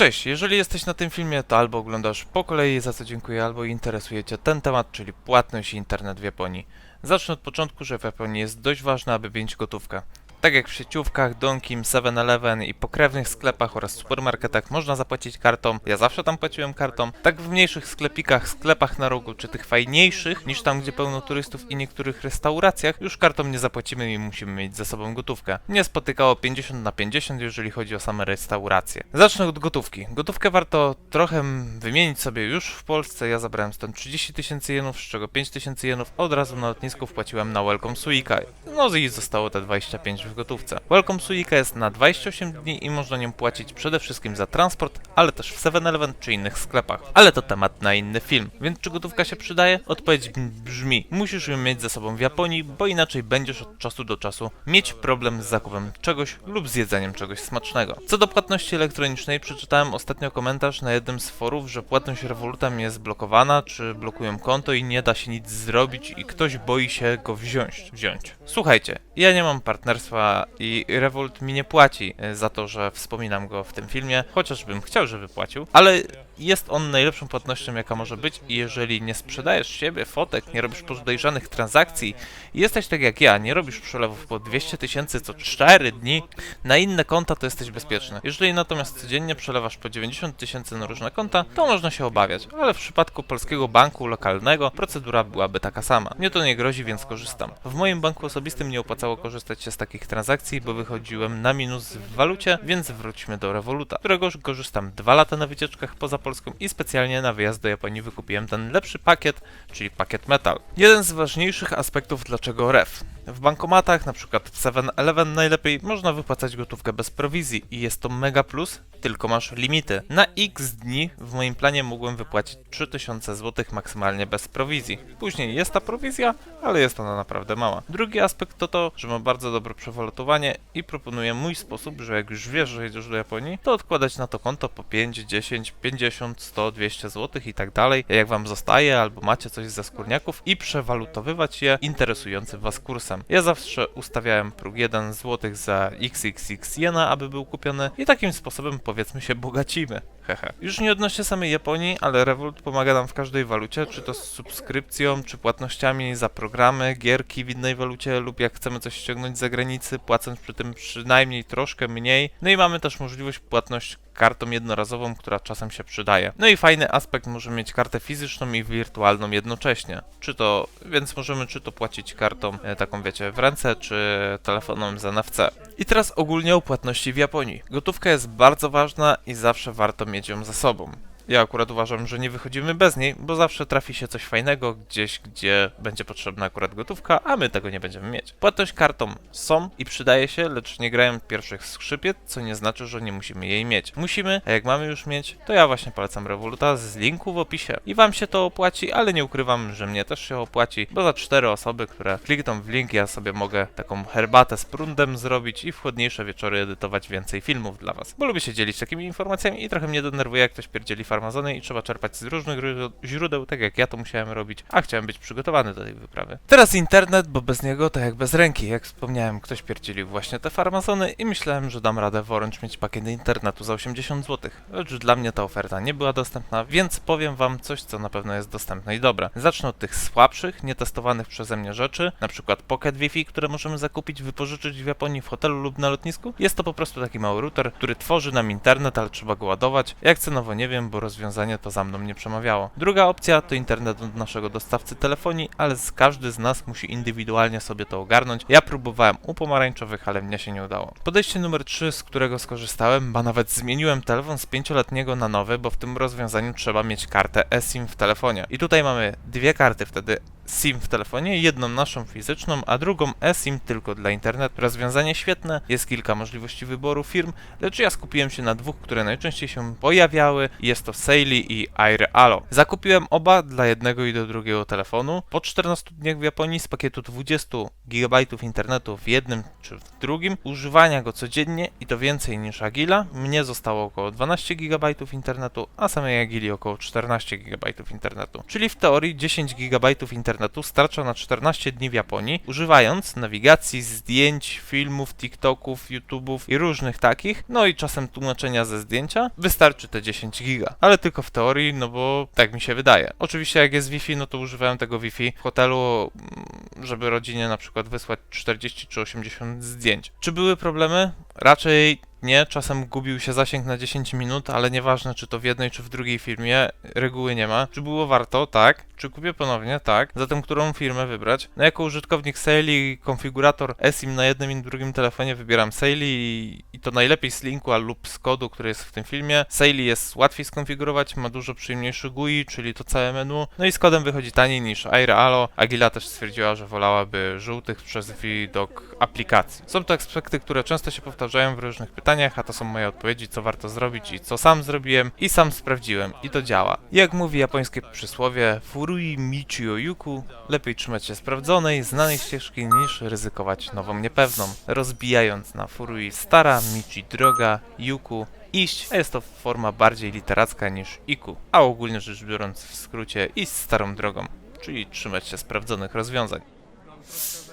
Cześć, jeżeli jesteś na tym filmie, to albo oglądasz po kolei, za co dziękuję, albo interesuje Cię ten temat, czyli płatność i internet w Japonii. Zacznę od początku, że w Japonii jest dość ważne, aby mieć gotówkę. Tak jak w sieciówkach, Donkim, 7-Eleven i pokrewnych sklepach oraz supermarketach można zapłacić kartą, ja zawsze tam płaciłem kartą, tak w mniejszych sklepikach, sklepach na rogu, czy tych fajniejszych, niż tam gdzie pełno turystów i niektórych restauracjach, już kartą nie zapłacimy i musimy mieć ze sobą gotówkę. Mnie spotykało 50 na 50, jeżeli chodzi o same restauracje. Zacznę od gotówki. Gotówkę warto trochę wymienić sobie już w Polsce, ja zabrałem stąd 30 tysięcy jenów, z czego 5 tysięcy jenów od razu na lotnisku wpłaciłem na Welcome Suikai. No i zostało te 25 w gotówce. Welcome Suica jest na 28 dni i można nią płacić przede wszystkim za transport, ale też w 7-Eleven czy innych sklepach. Ale to temat na inny film. Więc czy gotówka się przydaje? Odpowiedź brzmi: musisz ją mieć ze sobą w Japonii, bo inaczej będziesz od czasu do czasu mieć problem z zakupem czegoś lub z jedzeniem czegoś smacznego. Co do płatności elektronicznej, przeczytałem ostatnio komentarz na jednym z forów, że płatność Revolutem jest blokowana, czy blokują konto i nie da się nic zrobić i ktoś boi się go wziąć. wziąć. Słuchajcie, ja nie mam partnerstwa i Revolt mi nie płaci e, za to, że wspominam go w tym filmie, chociażbym chciał, żeby płacił, ale jest on najlepszą płatnością, jaka może być i jeżeli nie sprzedajesz siebie, fotek, nie robisz podejrzanych transakcji i jesteś tak jak ja, nie robisz przelewów po 200 tysięcy co 4 dni na inne konta, to jesteś bezpieczny. Jeżeli natomiast codziennie przelewasz po 90 tysięcy na różne konta, to można się obawiać, ale w przypadku polskiego banku lokalnego procedura byłaby taka sama. Mnie to nie grozi, więc korzystam. W moim banku osobistym nie opłacało korzystać się z takich transakcji, bo wychodziłem na minus w walucie, więc wróćmy do Revoluta, którego korzystam dwa lata na wycieczkach poza Polską i specjalnie na wyjazd do Japonii wykupiłem ten lepszy pakiet, czyli pakiet Metal. Jeden z ważniejszych aspektów dlaczego REF. W bankomatach, przykład w 7-Eleven najlepiej, można wypłacać gotówkę bez prowizji i jest to mega plus, tylko masz limity. Na x dni w moim planie mogłem wypłacić 3000 zł maksymalnie bez prowizji. Później jest ta prowizja, ale jest ona naprawdę mała. Drugi aspekt to to, że mam bardzo dobre przewalotowanie i proponuję mój sposób, że jak już wiesz, że jedziesz do Japonii, to odkładać na to konto po 5, 10, 50, 100, 200 zł i tak dalej, jak wam zostaje albo macie coś ze skórniaków i przewalutowywać je interesującym was kursem. Ja zawsze ustawiałem próg 1 zł za xxx jena, aby był kupiony i takim sposobem powiedzmy się bogacimy. Hehe. Już nie odnośnie samej Japonii, ale Revolut pomaga nam w każdej walucie, czy to z subskrypcją, czy płatnościami za programy, gierki w innej walucie lub jak chcemy coś ściągnąć z zagranicy, płacąc przy tym przynajmniej troszkę mniej. No i mamy też możliwość płatność kartą jednorazową, która czasem się przydaje. No i fajny aspekt, możemy mieć kartę fizyczną i wirtualną jednocześnie. Czy to, więc możemy czy to płacić kartą e, taką wiecie w ręce, czy telefonem z NFC. I teraz ogólnie o płatności w Japonii. Gotówka jest bardzo ważna i zawsze warto mieć ją ze sobą. Ja akurat uważam, że nie wychodzimy bez niej, bo zawsze trafi się coś fajnego gdzieś, gdzie będzie potrzebna akurat gotówka, a my tego nie będziemy mieć. Płatność kartą są i przydaje się, lecz nie grają pierwszych skrzypiec, co nie znaczy, że nie musimy jej mieć. Musimy, a jak mamy już mieć, to ja właśnie polecam Revoluta z linku w opisie. I wam się to opłaci, ale nie ukrywam, że mnie też się opłaci, bo za cztery osoby, które klikną w link, ja sobie mogę taką herbatę z prundem zrobić i w chłodniejsze wieczory edytować więcej filmów dla was. Bo lubię się dzielić takimi informacjami i trochę mnie denerwuje, jak ktoś pierdzieli farmazony i trzeba czerpać z różnych źródeł- tak jak ja to musiałem robić, a chciałem być przygotowany do tej wyprawy. Teraz internet, bo bez niego to jak bez ręki. Jak wspomniałem, ktoś pierdzielił właśnie te farmazony i myślałem, że dam radę w Orange mieć pakiet internetu za 80 zł. Lecz dla mnie ta oferta nie była dostępna, więc powiem wam coś, co na pewno jest dostępne i dobre. Zacznę od tych słabszych, nietestowanych przeze mnie rzeczy, na przykład Pocket Wi-Fi, które możemy zakupić, wypożyczyć w Japonii w hotelu lub na lotnisku. Jest to po prostu taki mały router, który tworzy nam internet, ale trzeba go ładować. Jak cenowo nie wiem, bo rozwiązanie to za mną nie przemawiało. Druga opcja to internet od naszego dostawcy telefonii, ale każdy z nas musi indywidualnie sobie to ogarnąć. Ja próbowałem u pomarańczowych, ale mnie się nie udało. Podejście numer 3, z którego skorzystałem, ba nawet zmieniłem telefon z pięcioletniego na nowy, bo w tym rozwiązaniu trzeba mieć kartę eSIM w telefonie. I tutaj mamy dwie karty wtedy SIM w telefonie, jedną naszą fizyczną, a drugą eSIM tylko dla internetu. Rozwiązanie świetne, jest kilka możliwości wyboru firm, lecz ja skupiłem się na dwóch, które najczęściej się pojawiały. Jest to Saily i AirAlo. Zakupiłem oba dla jednego i do drugiego telefonu. Po 14 dniach w Japonii z pakietu 20 GB internetu w jednym czy w drugim, używania go codziennie i to więcej niż Agila, mnie zostało około 12 GB internetu, a samej Agili około 14 GB internetu. Czyli w teorii 10 GB internetu starcza na 14 dni w Japonii, używając nawigacji, zdjęć, filmów, TikToków, YouTube'ów i różnych takich, no i czasem tłumaczenia ze zdjęcia, wystarczy te 10 giga. Ale tylko w teorii, no bo tak mi się wydaje. Oczywiście jak jest Wi-Fi, no to używałem tego Wi-Fi w hotelu, mm, żeby rodzinie na przykład wysłać 40 czy 80 zdjęć. Czy były problemy? Raczej nie, czasem gubił się zasięg na 10 minut, ale nieważne czy to w jednej czy w drugiej firmie, reguły nie ma. Czy było warto? Tak. Czy kupię ponownie? Tak. Zatem którą firmę wybrać? No jako użytkownik Saily, konfigurator eSIM na jednym i drugim telefonie wybieram Saily i, i to najlepiej z linku lub z kodu, który jest w tym filmie. Saily jest łatwiej skonfigurować, ma dużo przyjemniejszy GUI, czyli to całe menu. No i z kodem wychodzi taniej niż AirAlo. Agila też stwierdziła, że wolałaby żółtych przez widok aplikacji. Są to aspekty, które często się powtarzają w różnych pytaniach, a to są moje odpowiedzi, co warto zrobić i co sam zrobiłem i sam sprawdziłem i to działa. Jak mówi japońskie przysłowie, furui michi o yuku, lepiej trzymać się sprawdzonej, znanej ścieżki niż ryzykować nową niepewną. Rozbijając na furui stara, michi droga, yuku iść, a jest to forma bardziej literacka niż iku, a ogólnie rzecz biorąc w skrócie iść starą drogą, czyli trzymać się sprawdzonych rozwiązań. трошки